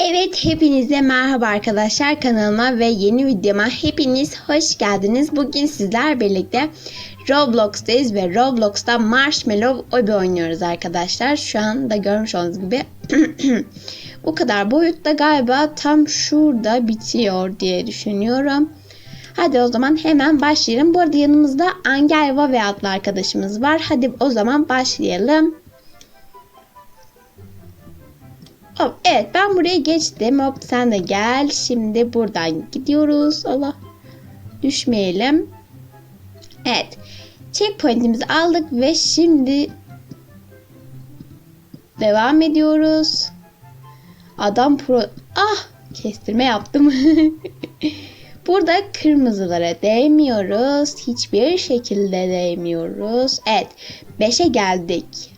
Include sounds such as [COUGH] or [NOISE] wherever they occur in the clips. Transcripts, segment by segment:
Evet hepinize merhaba arkadaşlar kanalıma ve yeni videoma hepiniz hoş geldiniz. Bugün sizler birlikte Roblox'tayız ve Roblox'ta Marshmallow Obi oynuyoruz arkadaşlar. Şu anda görmüş olduğunuz gibi [CLEARS THROAT] bu kadar boyutta galiba tam şurada bitiyor diye düşünüyorum. Hadi o zaman hemen başlayalım. Bu arada yanımızda Angelva ve adlı arkadaşımız var. Hadi o zaman başlayalım. Hop, evet ben buraya geçtim. Hop sen de gel. Şimdi buradan gidiyoruz. Allah düşmeyelim. Evet. Checkpoint'imizi aldık ve şimdi devam ediyoruz. Adam pro... Ah! Kestirme yaptım. [LAUGHS] Burada kırmızılara değmiyoruz. Hiçbir şekilde değmiyoruz. Evet. 5'e geldik.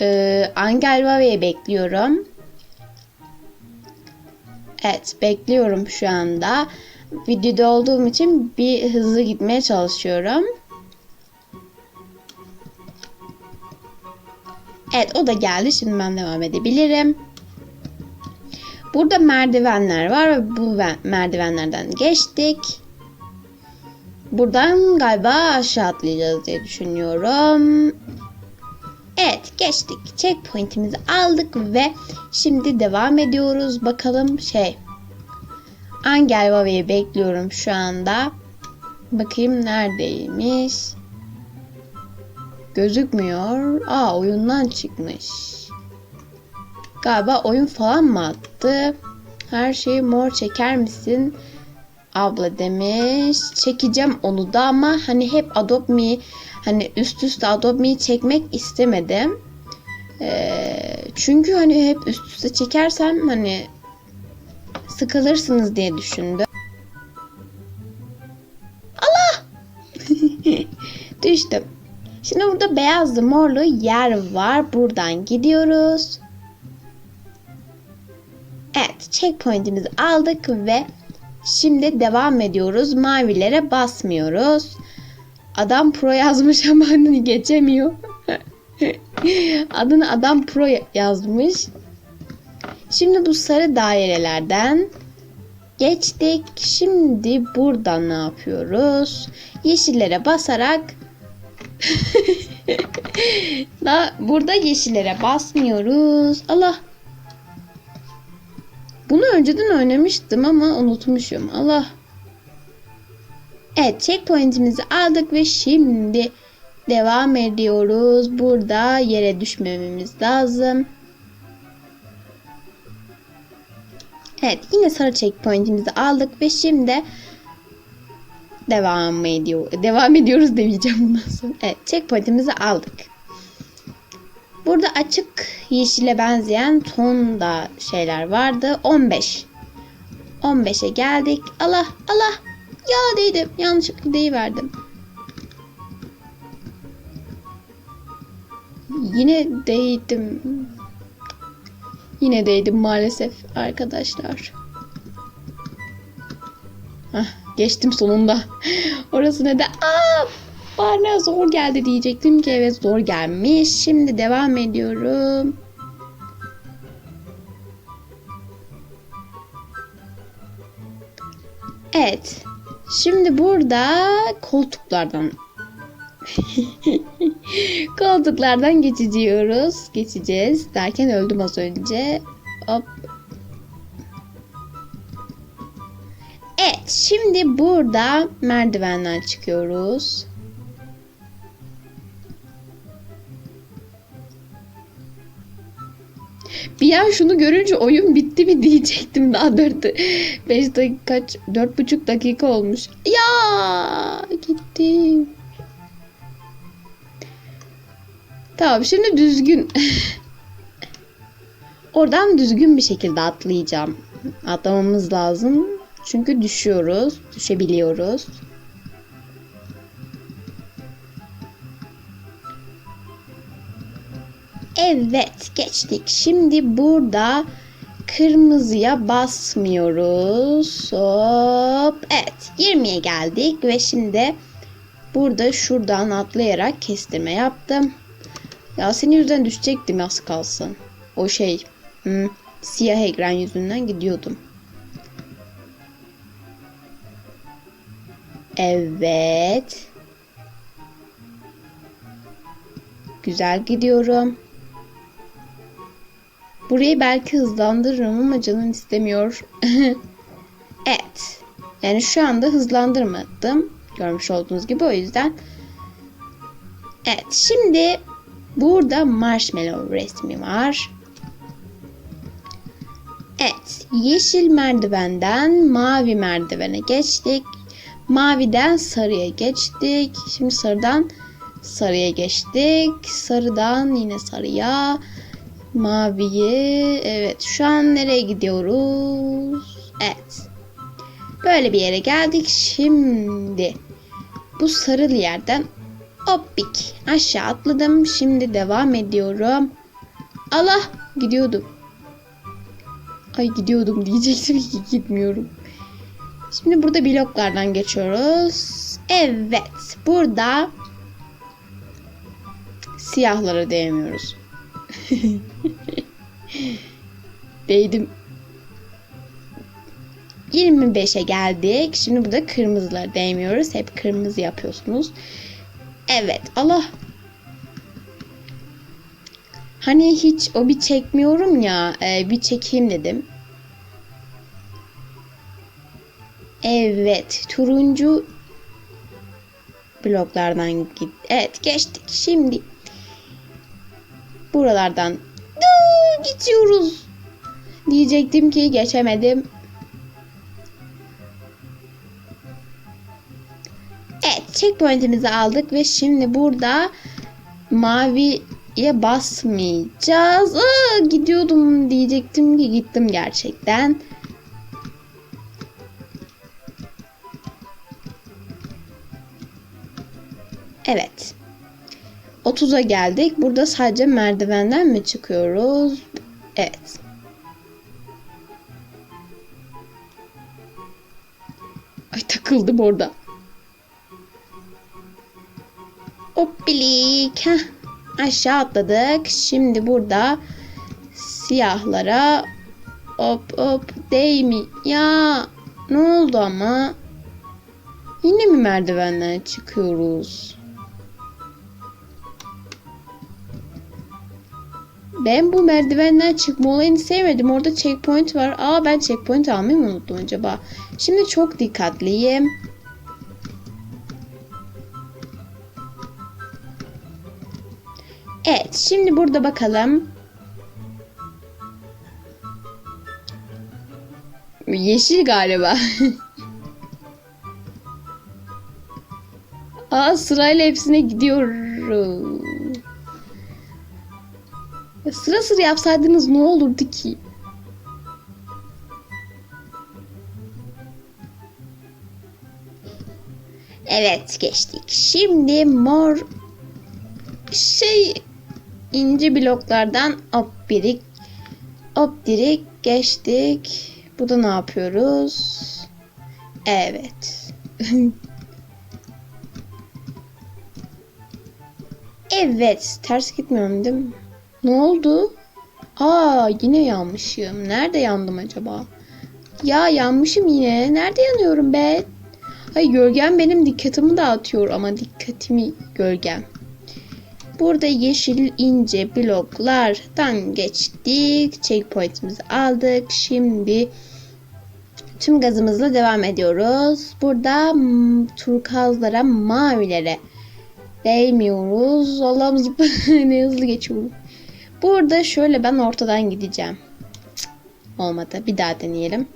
Ee, Angelvave'yi bekliyorum. Evet bekliyorum şu anda. Videoda olduğum için bir hızlı gitmeye çalışıyorum. Evet o da geldi. Şimdi ben devam edebilirim. Burada merdivenler var ve bu merdivenlerden geçtik. Buradan galiba aşağı atlayacağız diye düşünüyorum. Evet geçtik. Checkpoint'imizi aldık ve şimdi devam ediyoruz. Bakalım şey. Angel Vave'yi bekliyorum şu anda. Bakayım neredeymiş. Gözükmüyor. Aa oyundan çıkmış. Galiba oyun falan mı attı? Her şeyi mor çeker misin? Abla demiş. Çekeceğim onu da ama hani hep Adopt Me hani üst üste Adopt Me'yi çekmek istemedim. Ee, çünkü hani hep üst üste çekersem hani sıkılırsınız diye düşündüm. Allah! [LAUGHS] Düştüm. Şimdi burada beyazlı morlu yer var. Buradan gidiyoruz. Evet, checkpoint'imizi aldık ve şimdi devam ediyoruz. Mavilere basmıyoruz. Adam pro yazmış [LAUGHS] ama adını geçemiyor. [LAUGHS] Adını adam pro yazmış. Şimdi bu sarı dairelerden geçtik. Şimdi buradan ne yapıyoruz? Yeşillere basarak [LAUGHS] da burada yeşillere basmıyoruz. Allah. Bunu önceden oynamıştım ama unutmuşum. Allah. Evet checkpoint'imizi aldık ve şimdi devam ediyoruz. Burada yere düşmememiz lazım. Evet yine sarı checkpoint'imizi aldık ve şimdi devam ediyor. Devam ediyoruz demeyeceğim bundan sonra. Evet checkpoint'imizi aldık. Burada açık yeşile benzeyen ton da şeyler vardı. 15. 15'e geldik. Allah Allah ya değdim. Yanlışlıkla deyiverdim. Yine değdim. Yine değdim maalesef arkadaşlar. Hah, geçtim sonunda. [LAUGHS] Orası ne de aa bana zor geldi diyecektim ki evet zor gelmiş. Şimdi devam ediyorum. Şimdi burada koltuklardan [LAUGHS] koltuklardan geçiyoruz. Geçeceğiz. Derken öldüm az önce. Hop. Evet. Şimdi burada merdivenden çıkıyoruz. Bir an şunu görünce oyun bitti mi diyecektim daha 4 5 dakika kaç 4,5 dakika olmuş. Ya gitti. Tamam şimdi düzgün [LAUGHS] Oradan düzgün bir şekilde atlayacağım. Atlamamız lazım. Çünkü düşüyoruz. Düşebiliyoruz. Evet geçtik. Şimdi burada kırmızıya basmıyoruz. Hop. Evet 20'ye geldik ve şimdi burada şuradan atlayarak kestirme yaptım. Ya senin yüzünden düşecektim az kalsın. O şey hmm, siyah ekran yüzünden gidiyordum. Evet. Güzel gidiyorum. Burayı belki hızlandırırım ama canım istemiyor. [LAUGHS] evet. Yani şu anda hızlandırmadım. Görmüş olduğunuz gibi o yüzden. Evet şimdi burada marshmallow resmi var. Evet yeşil merdivenden mavi merdivene geçtik. Maviden sarıya geçtik. Şimdi sarıdan sarıya geçtik. Sarıdan yine sarıya. Maviye. Evet şu an nereye gidiyoruz? Evet. Böyle bir yere geldik. Şimdi bu sarılı yerden hoppik aşağı atladım. Şimdi devam ediyorum. Allah gidiyordum. Ay gidiyordum diyecektim ki gitmiyorum. Şimdi burada bloklardan geçiyoruz. Evet burada siyahlara değmiyoruz. [LAUGHS] Değdim. 25'e geldik. Şimdi burada kırmızılara değmiyoruz. Hep kırmızı yapıyorsunuz. Evet. Allah. Hani hiç o bir çekmiyorum ya. e, bir çekeyim dedim. Evet. Turuncu bloklardan git. Evet geçtik. Şimdi buralardan geçiyoruz. Diyecektim ki geçemedim. Evet, checkpoint'imizi aldık ve şimdi burada maviye basmayacağız. Aa, gidiyordum diyecektim ki gittim gerçekten. Evet. 30'a geldik. Burada sadece merdivenden mi çıkıyoruz? Evet. Ay takıldım orada. Hoppilik. Heh. Aşağı atladık. Şimdi burada siyahlara hop hop değmi. Ya ne oldu ama? Yine mi merdivenden çıkıyoruz? Ben bu merdivenden çıkma olayını sevmedim. Orada checkpoint var. Aa ben checkpoint almayı mı unuttum acaba? Şimdi çok dikkatliyim. Evet şimdi burada bakalım. Yeşil galiba. [LAUGHS] Aa sırayla hepsine gidiyorum. Ya Sıra sıra yapsaydınız ne olurdu ki? Evet geçtik. Şimdi mor şey ince bloklardan hop birik hop direkt geçtik. Burada ne yapıyoruz? Evet. [LAUGHS] evet. Ters gitmiyorum değil mi? Ne oldu? Aa yine yanmışım. Nerede yandım acaba? Ya yanmışım yine. Nerede yanıyorum be? Ay gölgem benim dikkatimi dağıtıyor ama dikkatimi gölgem. Burada yeşil ince bloklardan geçtik. Checkpoint'imizi aldık. Şimdi tüm gazımızla devam ediyoruz. Burada mm, turkuazlara, mavilere değmiyoruz. Allah'ım [LAUGHS] ne hızlı geçiyorum. Burada şöyle ben ortadan gideceğim. Cık, Olmadı. Bir daha deneyelim.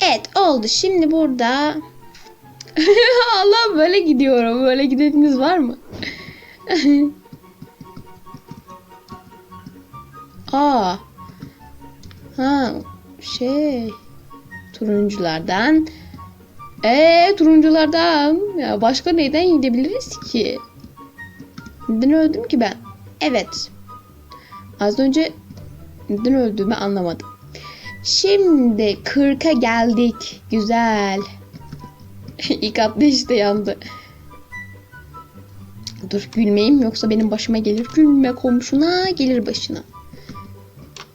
Evet oldu. Şimdi burada [LAUGHS] Allah böyle gidiyorum. Böyle gideniniz var mı? [LAUGHS] Aa. Ha şey turunculardan. Ee turunculardan. Ya başka neyden gidebiliriz ki? Neden öldüm ki ben? Evet. Az önce neden öldüğümü anlamadım. Şimdi 40'a geldik. Güzel. [LAUGHS] İlk atlayışta yandı. Dur gülmeyeyim yoksa benim başıma gelir. Gülme komşuna gelir başına.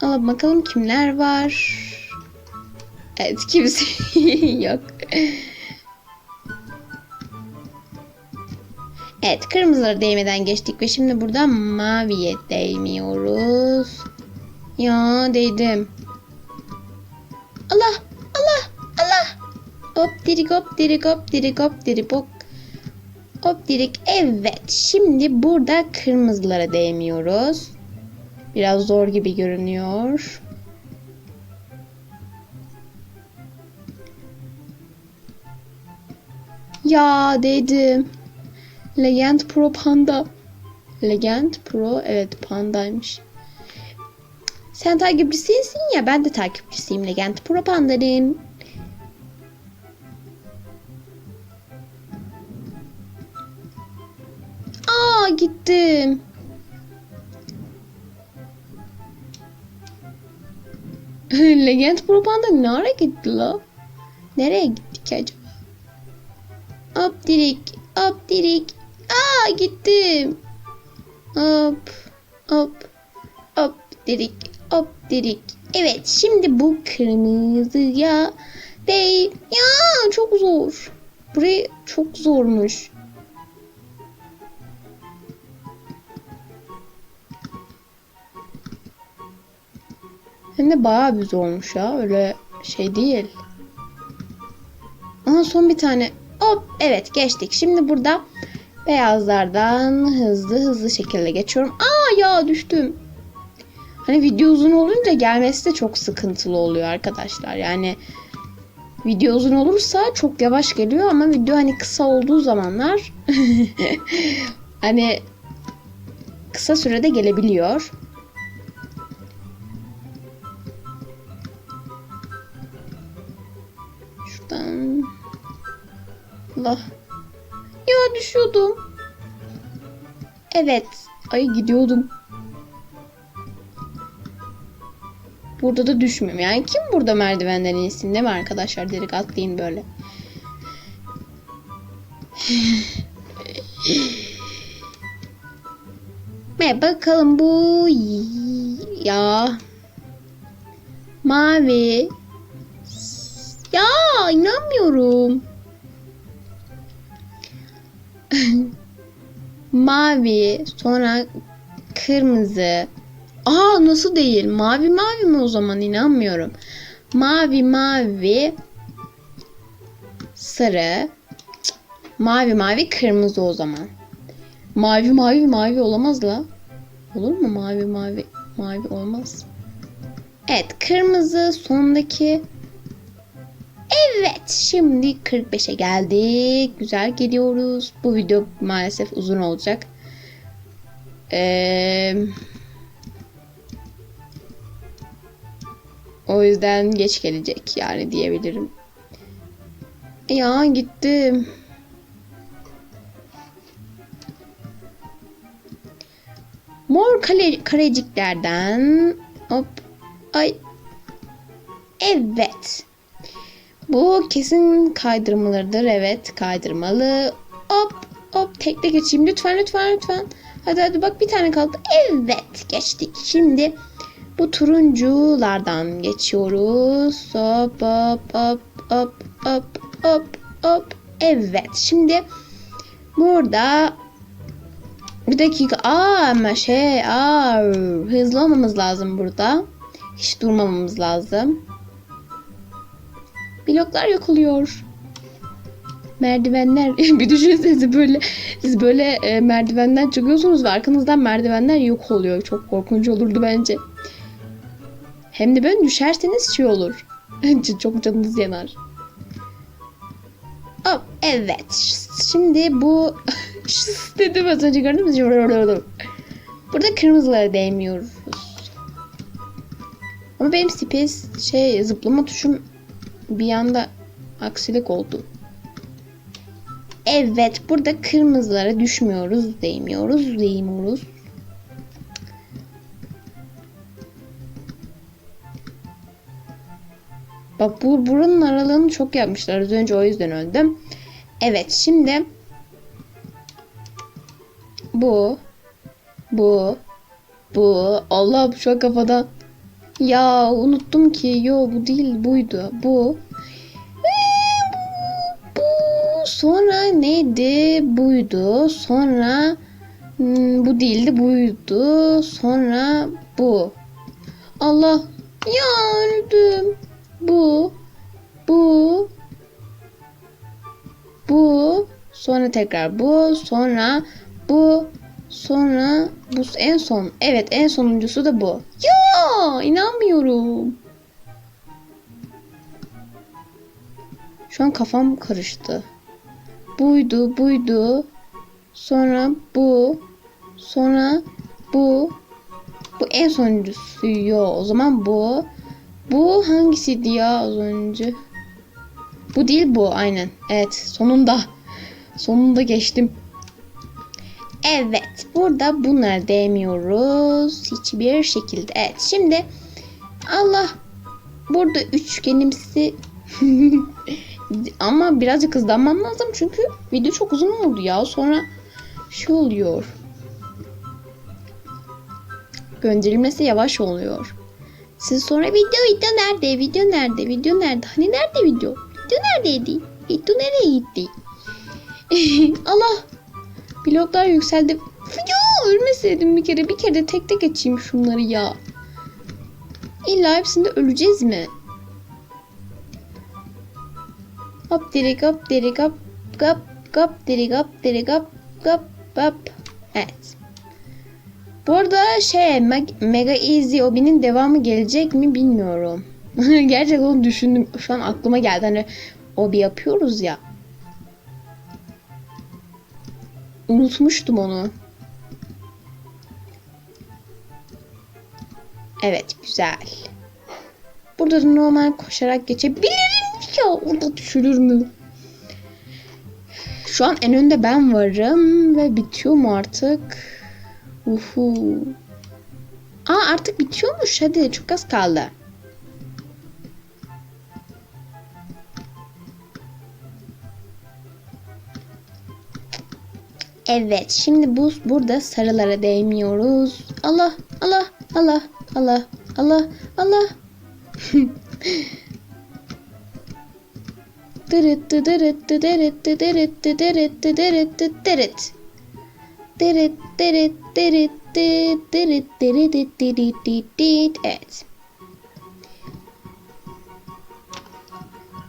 Alalım bakalım kimler var. Evet kimse [LAUGHS] yok. Evet kırmızıları değmeden geçtik ve şimdi burada maviye değmiyoruz. Ya değdim. Allah Allah Allah. Hop dirik hop dirik hop dirik hop dirik hop. Hop dirik. Evet şimdi burada kırmızılara değmiyoruz. Biraz zor gibi görünüyor. Ya dedim. Legend Pro Panda. Legend Pro evet pandaymış. Sen takipçisisin ya ben de takipçisiyim Legend Pro Panda'nın. Aa gittim. [LAUGHS] Legend Pro Panda nereye gitti la? Nereye gitti ki acaba? Hop dirik, hop dirik. Aa gittim. Hop, hop, hop dirik, hop dirik. Evet şimdi bu kırmızıya değil. Ya çok zor. Burayı çok zormuş. Hem de bayağı bir zormuş ya. Öyle şey değil. Aha son bir tane. Hop evet geçtik. Şimdi burada beyazlardan hızlı hızlı şekilde geçiyorum. Aa ya düştüm. Hani video uzun olunca gelmesi de çok sıkıntılı oluyor arkadaşlar. Yani video uzun olursa çok yavaş geliyor ama video hani kısa olduğu zamanlar [LAUGHS] hani kısa sürede gelebiliyor. Şuradan Allah. Ya düşüyordum. Evet. Ay gidiyordum. Burada da düşmüyorum. Yani kim burada merdivenden insin değil mi arkadaşlar? Direkt atlayın böyle. [LAUGHS] Ve bakalım bu ya mavi ya inanmıyorum. [LAUGHS] mavi, sonra kırmızı. Aa nasıl değil? Mavi mavi mi o zaman inanmıyorum. Mavi mavi sarı. Mavi mavi kırmızı o zaman. Mavi mavi mavi olamaz la. Olur mu mavi mavi mavi olmaz. Evet kırmızı sondaki Evet şimdi 45'e geldik. Güzel gidiyoruz. Bu video maalesef uzun olacak. Ee, o yüzden geç gelecek yani diyebilirim. Ya gittim. Mor kale, kareciklerden hop ay evet bu kesin kaydırmalıdır. Evet kaydırmalı. Hop hop tekle geçeyim. Lütfen lütfen lütfen. Hadi hadi bak bir tane kaldı. Evet geçtik. Şimdi bu turunculardan geçiyoruz. Hop hop hop hop hop hop hop. Evet şimdi burada bir dakika. Aa ama şey aa, hızlı olmamız lazım burada. Hiç durmamamız lazım. Bloklar yok oluyor. Merdivenler [LAUGHS] bir düşünsenize böyle siz böyle e, merdivenden çıkıyorsunuz ve arkanızdan merdivenler yok oluyor. Çok korkunç olurdu bence. Hem de böyle düşerseniz şey olur. [LAUGHS] Çok canınız yanar. Hop evet. Şimdi bu [LAUGHS] dedim az önce gördünüz mü? Burada kırmızılara değmiyoruz. Ama benim space şey zıplama tuşum bir anda aksilik oldu. Evet burada kırmızılara düşmüyoruz, değmiyoruz, değmiyoruz. Bak bu buranın aralığını çok yapmışlar. Az önce o yüzden öldüm. Evet şimdi Bu. Bu. Bu. Allah şu an kafadan. Ya unuttum ki. Yo bu değil buydu. Bu. Ee, bu. Bu. Sonra neydi? Buydu. Sonra hmm, bu değildi buydu. Sonra bu. Allah. Ya öldüm. Bu. Bu. Bu. Sonra tekrar bu. Sonra bu. Sonra bu en son. Evet en sonuncusu da bu. Ya inanmıyorum. Şu an kafam karıştı. Buydu, buydu. Sonra bu. Sonra bu. Bu en sonuncusu. Yo, o zaman bu. Bu hangisiydi ya az önce? Bu değil bu aynen. Evet sonunda. Sonunda geçtim. Evet burada bunları değmiyoruz. Hiçbir şekilde. Evet şimdi Allah burada üçgenimsi [LAUGHS] ama birazcık hızlanmam lazım çünkü video çok uzun oldu ya. Sonra şey oluyor. Gönderilmesi yavaş oluyor. Siz sonra video video nerede? Video nerede? Video nerede? Hani nerede video? Video neredeydi? Video nereye gitti? [LAUGHS] Allah! Bloklar yükseldi. Ya ölmeseydim bir kere. Bir kere de tek tek geçeyim şunları ya. İlla hepsinde öleceğiz mi? Hop diri gap diri gap gap gap diri gap diri gap gap gap. Evet. Bu arada şey Meg- Mega Easy Obi'nin devamı gelecek mi bilmiyorum. [LAUGHS] Gerçekten onu düşündüm. Şu an aklıma geldi. Hani Obi yapıyoruz ya. Unutmuştum onu. Evet güzel. Burada da normal koşarak geçebilirim ya. Orada düşülür mü? Şu an en önde ben varım ve bitiyor mu artık? Uhu. Aa artık bitiyormuş. Hadi çok az kaldı. Evet, şimdi bu burada sarılara değmiyoruz. Allah, Allah, Allah, Allah, Allah, Allah. Dırıt dırıt dırıt dırıt dırıt dırıt dırıt dırıt. Dırıt dırıt dırıt dırıt dırıt dırıt dırıt dırıt. Evet.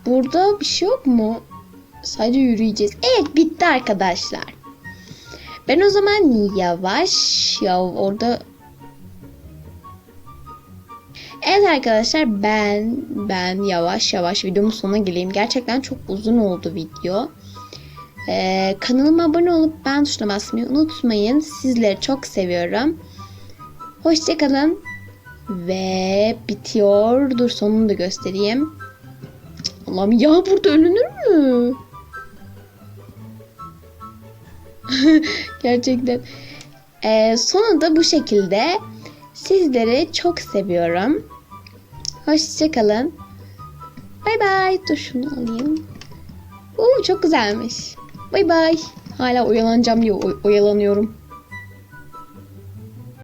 Burada bir şey yok mu? Sadece yürüyeceğiz. Evet bitti arkadaşlar. Ben o zaman yavaş ya orada Evet arkadaşlar ben ben yavaş yavaş videomun sonuna geleyim. Gerçekten çok uzun oldu video. Ee, kanalıma abone olup ben tuşuna basmayı unutmayın. Sizleri çok seviyorum. Hoşçakalın. Ve bitiyor. Dur sonunu da göstereyim. Allah'ım ya burada ölünür mü? [LAUGHS] Gerçekten. Ee, sonu da bu şekilde. Sizleri çok seviyorum. Hoşçakalın. Bay bay. Dur şunu alayım. Oo, çok güzelmiş. Bay bay. Hala oyalanacağım diye oy- oyalanıyorum.